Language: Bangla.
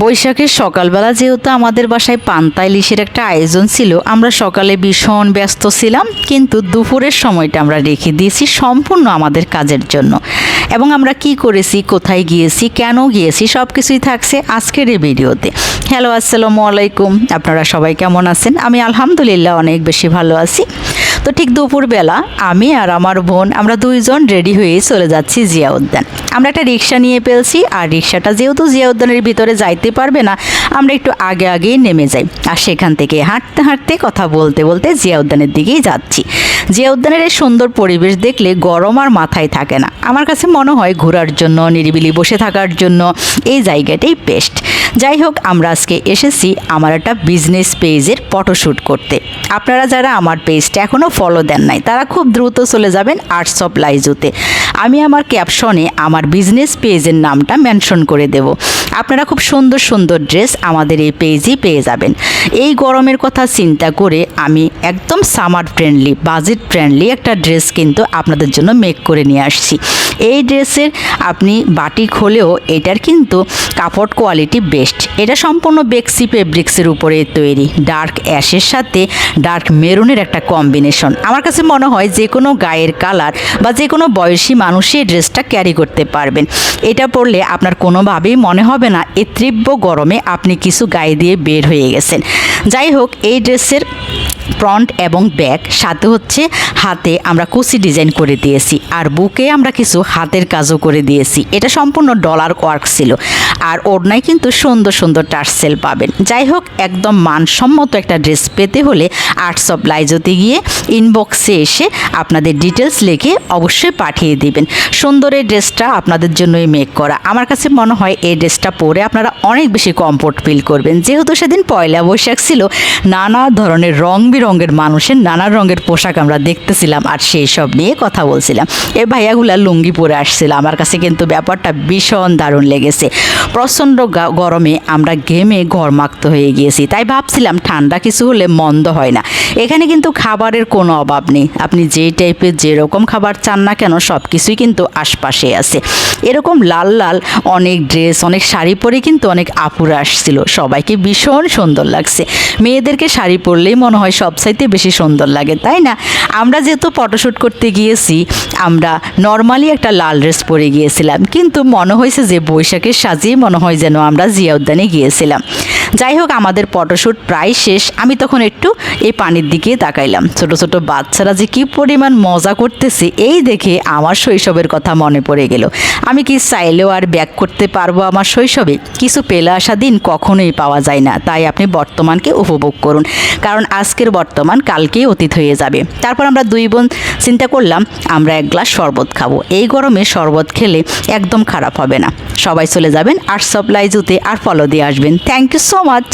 বৈশাখের সকালবেলা যেহেতু আমাদের বাসায় পান্তা ইলিশের একটা আয়োজন ছিল, আমরা সকালে ভীষণ ব্যস্ত ছিলাম, কিন্তু দুপুরের সময়টা আমরা রেখে দিয়েছি সম্পূর্ণ আমাদের কাজের জন্য। এবং আমরা কি করেছি, কোথায় গিয়েছি, কেন গিয়েছি সব কিছুই থাকছে আজকের এই ভিডিওতে। হ্যালো আসসালামু আলাইকুম। আপনারা সবাই কেমন আছেন? আমি আলহামদুলিল্লাহ অনেক বেশি ভালো আছি। তো ঠিক দুপুরবেলা আমি আর আমার বোন, আমরা দুইজন রেডি হয়ে চলে যাচ্ছি জিয়া উদ্যান আমরা একটা রিক্সা নিয়ে ফেলছি আর রিক্সাটা যেহেতু জিয়া উদ্যানের ভিতরে যাইতে পারবে না, আমরা একটু আগে আগেই নেমে যাই। আর সেখান থেকে হাঁটতে হাঁটতে কথা বলতে বলতে জিয়া উদ্যানের দিকেই যাচ্ছি। জিয়া উদ্যানের এই সুন্দর পরিবেশ দেখলে গরম আর মাথায় থাকে না। আমার কাছে মনে হয় ঘোরার জন্য, নিরিবিলি বসে থাকার জন্য এই জায়গাটাই বেস্ট যাই হোক, আমরা আজকে এসেছি আমার একটা বিজনেস পেজের ফটোশ্যুট করতে। আপনারা যারা আমার পেজটা এখনও ফলো দেন নাই। তারা খুব দ্রুত চলে যাবেন আর্টস অফ লাইজুতে আমি আমার ক্যাপশনে আমার বিজনেস পেজের নামটা মেনশন করে দেব। আপনারা খুব সুন্দর সুন্দর ড্রেস আমাদের এই পেজই পেয়ে যাবেন। এই গরমের কথা চিন্তা করে আমি একদম সামার ফ্রেন্ডলি বাজেট ফ্রেন্ডলি একটা ড্রেস কিন্তু আপনাদের জন্য মেক করে নিয়ে আসছি। এই ড্রেসের আপনি বাটিক হলেও এটার কিন্তু কাপড় কোয়ালিটি বেস্ট এটা সম্পূর্ণ বেক্সি ফেব্রিক্সের উপরে তৈরি। ডার্ক অ্যাশের সাথে ডার্ক মেরুনের একটা কম্বিনেশন আমার কাছে মনে হয় যে কোনো গায়ের কালার বা যে কোনো বয়সী মানুষই ড্রেসটা ক্যারি করতে পারবেন। এটা পরলে আপনার কোনোভাবেই মনে হবে না, এ তীব্র গরমে আপনি কিছু গায়ে দিয়ে বের হয়ে গেছেন। যাই হোক, এই ড্রেসের ফ্রন্ট এবং ব্যাক সাথে হচ্ছে হাতে আমরা কুচি ডিজাইন করে দিয়েছি, আর বুকে আমরা কিছু হাতের কাজও করে দিয়েছি। এটা সম্পূর্ণ ডলার ওয়ার্ক ছিল। আর ওড়নায় কিন্তু সুন্দর সুন্দর টার্সেল পাবেন। যাই হোক, একদম মানসম্মত একটা ড্রেস পেতে হলে আর্টস অফ লাইজোতে গিয়ে ইনবক্সে এসে আপনাদের ডিটেলস লিখে অবশ্যই পাঠিয়ে দিবেন। সুন্দর এই ড্রেসটা আপনাদের জন্যই মেক করা। আমার কাছে মনে হয় এই ড্রেসটা পরে আপনারা অনেক বেশি কমফোর্ট ফিল করবেন। যেহেতু সেদিন পয়লা বৈশাখ ছিল, নানা ধরনের রং বেরঙের মানুষের নানা রঙের পোশাক আমরা দেখতেছিলাম আর সেই সব নিয়ে কথা বলছিলাম। এ ভাইয়াগুলা লুঙ্গি পরে আসছিল। আমার কাছে কিন্তু ব্যাপারটা ভীষণ দারুণ লেগেছে। প্রচণ্ড গরমে আমরা ঘেমে ঘরমাক্ত হয়ে গিয়েছি। তাই ভাবছিলাম ঠান্ডা কিছু হলে মন্দ হয় না। এখানে কিন্তু খাবারের কোনো অভাব নেই। আপনি যে টাইপের যেরকম খাবার চান না কেন সব কিছুই কিন্তু আশপাশে আছে। এরকম লাল লাল অনেক ড্রেস অনেক শাড়ি পরে কিন্তু অনেক আপুরা আসছিল। সবাইকে ভীষণ সুন্দর লাগছে। মেয়েদেরকে শাড়ি পরলেই মনে হয় সবচাইতে বেশি সুন্দর লাগে, তাই না? আমরা যেহেতু ফটোশ্যুট করতে গিয়েছি, আমরা নর্মালি একটা লাল ড্রেস পরে গিয়েছিলাম। কিন্তু মনে হয়েছে যে বৈশাখের সাজিয়ে মনে হয় যেন আমরা জিয়া উদ্যানে গিয়েছিলাম। যাই হোক, আমাদের ফটোশ্যুট প্রায় শেষ। আমি তখন একটু এই পানির দিকে তাকাইলাম। ছোট ছোট বাচ্চারা যে কী পরিমাণ মজা করতেছে, এই দেখে আমার শৈশবের কথা মনে পড়ে গেল। আমি কি চাইলেও আর ব্যাক করতে পারব আমার শৈশবে? কিছু পেলে আসা দিন কখনোই পাওয়া যায় না। তাই আপনি বর্তমানকে উপভোগ করুন। কারণ আজকের বর্তমান কালকেই অতীত হয়ে যাবে। তারপর আমরা দুই বোন, চিন্তা করলাম, আমরা এক গ্লাস শরবত খাব। এই গরমে শরবত খেলে একদম খারাপ হবে না। সবাই চলে যাবেন আর সাপ্লাই জুতে আর ফলো দিয়ে আসবেন। Thank you so much